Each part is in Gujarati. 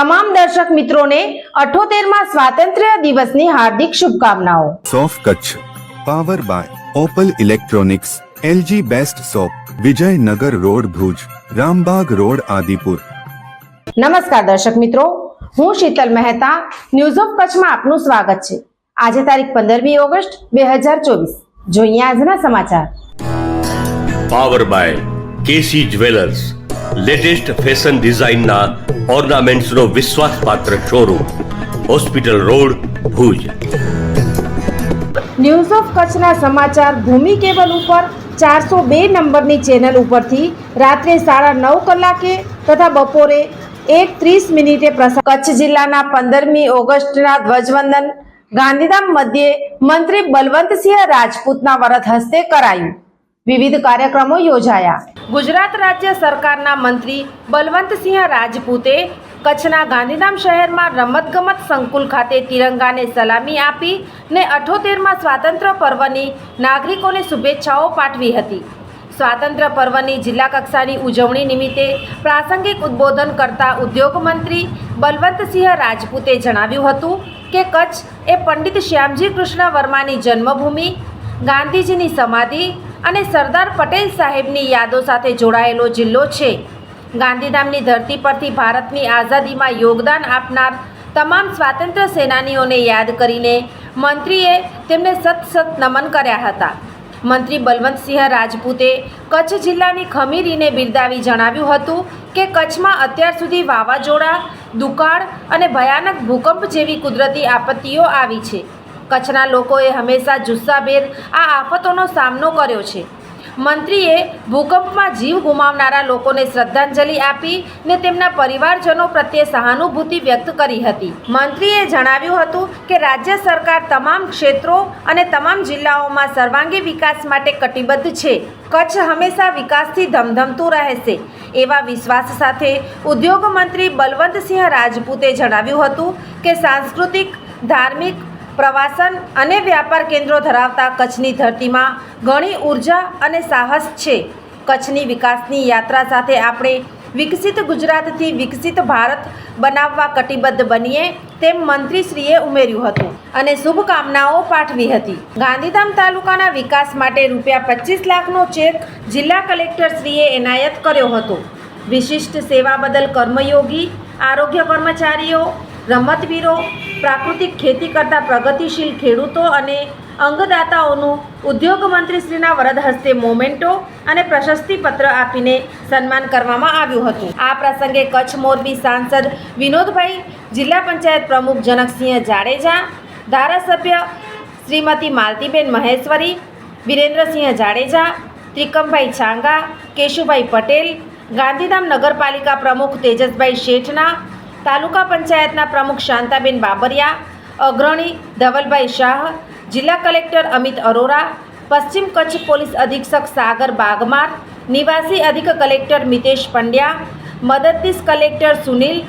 તમામ દર્શક મિત્રોને અઠોતેરમાં સ્વાતંત્ર્ય દિવસની હાર્દિક શુભકામનાઓ. સોફ Kutch power by Opal electronics LG best shop Vijaynagar road Bhuj Rambag road Adipur. નમસ્કાર દર્શક મિત્રો હું શીતલ મહેતા ન્યૂઝ ઓફ કચ્છમાં આપનું સ્વાગત છે. આજે તારીખ પંદરમી ઓગસ્ટ બે હજાર ચોવીસ. જોઈએ આજના સમાચાર. Power by KC jewellers latest fashion ડિઝાઇનના ઓર્નામેન્ટ્સનો વિશ્વાસપાત્ર showroom, hospital road, Bhuj. News of કચ્છના સમાચાર ભૂમિ કેબલ ઉપર ચારસો બે નંબરની ચેનલ ઉપરથી રાત્રે સાડા નવ કલાકે તથા બપોરે એક ત્રીસ મિનિટે પ્રસાર કચ્છ જિલ્લાના પંદરમી ઓગસ્ટના ધ્વજવંદન ગાંધીધામ મધ્યે મંત્રી બલવંતસિંહ રાજપૂતના વરદ હસ્તે કરાયું. વિવિધ કાર્યક્રમો યોજાયા. ગુજરાત રાજ્ય સરકારના મંત્રી બલવંતસિંહ રાજપૂતે કચ્છના ગાંધીધામ શહેરમાં રમતગમત સંકુલ ખાતે તિરંગાને સલામી આપી ને અઠોતેરમાં સ્વાતંત્ર્ય પર્વની નાગરિકોને શુભેચ્છાઓ પાઠવી હતી. સ્વાતંત્ર્ય પર્વની જિલ્લા કક્ષાની ઉજવણી નિમિત્તે પ્રાસંગિક ઉદ્બોધન કરતા ઉદ્યોગ મંત્રી બલવંતસિંહ રાજપૂતે જણાવ્યું હતું કે કચ્છ એ પંડિત શ્યામજી કૃષ્ણ વર્માની જન્મભૂમિ, ગાંધીજીની સમાધિ અને સરદાર પટેલ સાહેબની યાદો સાથે જોડાયેલો જિલ્લો છે. ગાંધીધામની ધરતી પરથી ભારતની આઝાદીમાં યોગદાન આપનાર તમામ સ્વાતંત્ર્ય સેનાનીઓને યાદ કરીને મંત્રીએ તેમને સત સત નમન કર્યા હતા. મંત્રી બલવંતસિંહ રાજપૂતે કચ્છ જિલ્લાની ખમીરીને બિરદાવી જણાવ્યું હતું કે કચ્છમાં અત્યાર સુધી વાવાઝોડા, દુકાળ અને ભયાનક ભૂકંપ જેવી કુદરતી આપત્તિઓ આવી છે. કચ્છના લોકોએ હંમેશા જુસ્સાભેર આ આફતોનો સામનો કર્યો છે. મંત્રીએ ભૂકંપમાં જીવ ગુમાવનારા લોકોને શ્રદ્ધાંજલિ આપી ને તેમના પરિવારજનો પ્રત્યે સહાનુભૂતિ વ્યક્ત કરી હતી. મંત્રીએ જણાવ્યું હતું કે રાજ્ય સરકાર તમામ ક્ષેત્રો અને તમામ જિલ્લાઓમાં સર્વાંગી વિકાસ માટે કટિબદ્ધ છે. કચ્છ હંમેશા વિકાસથી ધમધમતું રહેશે, એવા વિશ્વાસ સાથે ઉદ્યોગ મંત્રી બલવંતસિંહ રાજપૂતે જણાવ્યું હતું કે સાંસ્કૃતિક, ધાર્મિક પ્રવાસન અને વ્યાપાર કેન્દ્રો ધરાવતા કચ્છની ધરતીમાં ઘણી ઊર્જા અને સાહસ છે. કચ્છની વિકાસની યાત્રા સાથે આપણે વિકસિત ગુજરાતથી વિકસિત ભારત બનાવવા કટિબદ્ધ બનીએ તેમ મંત્રીશ્રીએ ઉમેર્યું હતું અને શુભકામનાઓ પાઠવી હતી. ગાંધીધામ તાલુકાના વિકાસ માટે રૂપિયા પચીસ લાખનો ચેક જિલ્લા કલેક્ટરશ્રીએ એનાયત કર્યો હતો. વિશિષ્ટ સેવા બદલ કર્મયોગી, આરોગ્ય કર્મચારીઓ રમતવીરો, પ્રાકૃતિક ખેતી કરતા પ્રગતિશીલ ખેડૂતો અને અંગદાતાઓનું ઉદ્યોગ મંત્રીશ્રીના વરદ હસ્તે મોમેન્ટો અને પ્રશસ્તિપત્ર આપીને સન્માન કરવામાં આવ્યું હતું. આ પ્રસંગે કચ્છ મોરબી સાંસદ વિનોદભાઈ જિલ્લા પંચાયત પ્રમુખ જનકસિંહ જાડેજા, ધારાસભ્ય શ્રીમતી માલતીબેન મહેશ્વરી, વિરેન્દ્રસિંહ જાડેજા, ત્રિકમભાઈ છાંગા, કેશુભાઈ પટેલ, ગાંધીધામ નગરપાલિકા પ્રમુખ તેજસભાઈ શેઠના તાલુકા પંચાયતના પ્રમુખ શાંતાબેન બાબરિયા, અગ્રણી ધવલભાઈ શાહ, જિલ્લા કલેક્ટર અમિત અરોરા, પશ્ચિમ કચ્છ પોલીસ અધિક્ષક સાગર બાગમાર, નિવાસી અધિક કલેક્ટર મિતેશ પંડ્યા, મદદનીશ કલેક્ટર સુનિલ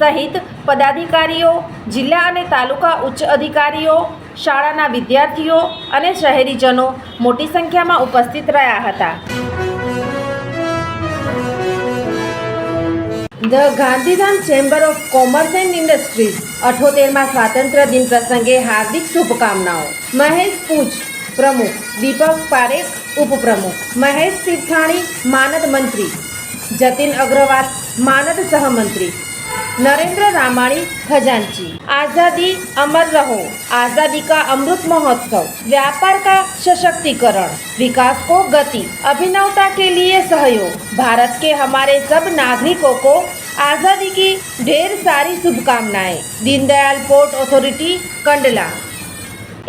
સહિત પદાધિકારીઓ, જિલ્લા અને તાલુકા ઉચ્ચ અધિકારીઓ, શાળાના વિદ્યાર્થીઓ અને શહેરીજનો મોટી સંખ્યામાં ઉપસ્થિત રહ્યા હતા. the Gandhidham chamber of commerce and industries અઠોતેરમાં સ્વાતંત્ર્ય દિન પ્રસંગે હાર્દિક શુભકામનાઓ મહેશ પૂંચ પ્રમુખ દીપક પારેખ ઉપપ્રમુખ મહેશ તીર્થાણી માનદ મંત્રી જતીન અગ્રવાલ માનદ સહમંત્રી નરેન્દ્ર રામાણી ખજાનચી आज़ादी अमर रहो आज़ादी का अमृत महोत्सव व्यापार का सशक्तिकरण विकास को गति अभिनवता के लिए सहयोग भारत के हमारे सब नागरिकों को आज़ादी की ढेर सारी शुभकामनाएं दीनदयाल पोर्ट अथॉरिटी कंडला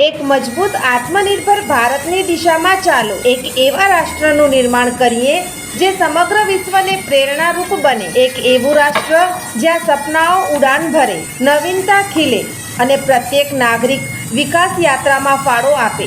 એક મજબૂત આત્મનિર્ભર ભારતની દિશામાં ચાલો એક એવા રાષ્ટ્રનું નિર્માણ કરીએ જે સમગ્ર વિશ્વને પ્રેરણારૂપ બને એક એવું રાષ્ટ્ર જ્યાં સપનાઓ ઉડાન ભરે નવીનતા ખીલે અને પ્રત્યેક નાગરિક વિકાસ યાત્રામાં ફાળો આપે